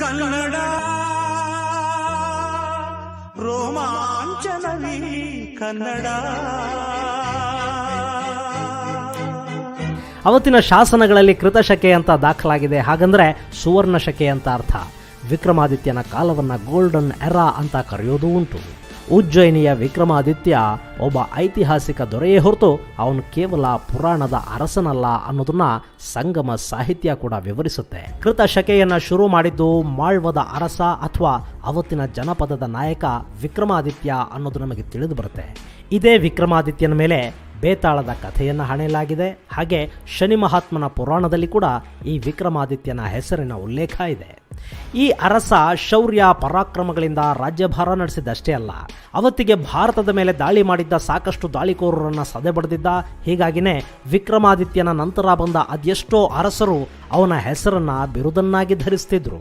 ಕನ್ನಡ ರೋಮಾಂಚನವಿ ಕನ್ನಡ. ಅವತ್ತಿನ ಶಾಸನಗಳಲ್ಲಿ ಕೃತಶಕೆ ಅಂತ ದಾಖಲಾಗಿದೆ. ಹಾಗಂದ್ರೆ ಸುವರ್ಣ ಶಕೆ ಅಂತ ಅರ್ಥ. ವಿಕ್ರಮಾದಿತ್ಯನ ಕಾಲವನ್ನ ಗೋಲ್ಡನ್ ಎರಾ ಅಂತ ಕರೆಯೋದು ಉಂಟು. ಉಜ್ಜಯಿನಿಯ ವಿಕ್ರಮಾದಿತ್ಯ ಒಬ್ಬ ಐತಿಹಾಸಿಕ ದೊರೆಯೇ ಹೊರತು ಅವನು ಕೇವಲ ಪುರಾಣದ ಅರಸನಲ್ಲ ಅನ್ನೋದನ್ನ ಸಂಗಮ ಸಾಹಿತ್ಯ ಕೂಡ ವಿವರಿಸುತ್ತೆ. ಕೃತ ಶಕೆಯನ್ನ ಶುರು ಮಾಡಿದ್ದು ಮಾಳ್ವದ ಅರಸ ಅಥವಾ ಅವತ್ತಿನ ಜನಪದದ ನಾಯಕ ವಿಕ್ರಮಾದಿತ್ಯ ಅನ್ನೋದು ನಮಗೆ ತಿಳಿದು ಬರುತ್ತೆ. ಇದೇ ವಿಕ್ರಮಾದಿತ್ಯನ ಮೇಲೆ ಬೇತಾಳದ ಕಥೆಯನ್ನು ಹಣೆಯಲಾಗಿದೆ. ಹಾಗೆ ಶನಿ ಮಹಾತ್ಮನ ಪುರಾಣದಲ್ಲಿ ಕೂಡ ಈ ವಿಕ್ರಮಾದಿತ್ಯನ ಹೆಸರಿನ ಉಲ್ಲೇಖ ಇದೆ. ಈ ಅರಸ ಶೌರ್ಯ ಪರಾಕ್ರಮಗಳಿಂದ ರಾಜ್ಯಭಾರ ನಡೆಸಿದ್ದಷ್ಟೇ ಅಲ್ಲ, ಅವತ್ತಿಗೆ ಭಾರತದ ಮೇಲೆ ದಾಳಿ ಮಾಡಿದ್ದ ಸಾಕಷ್ಟು ದಾಳಿಕೋರರನ್ನು ಸದೆಬಡಿದಿದ್ದ ಹೀಗಾಗಿನೇ ವಿಕ್ರಮಾದಿತ್ಯನ ನಂತರ ಬಂದ ಅದೆಷ್ಟೋ ಅರಸರು ಅವನ ಹೆಸರನ್ನು ಬಿರುದನ್ನಾಗಿ ಧರಿಸ್ತಿದ್ರು.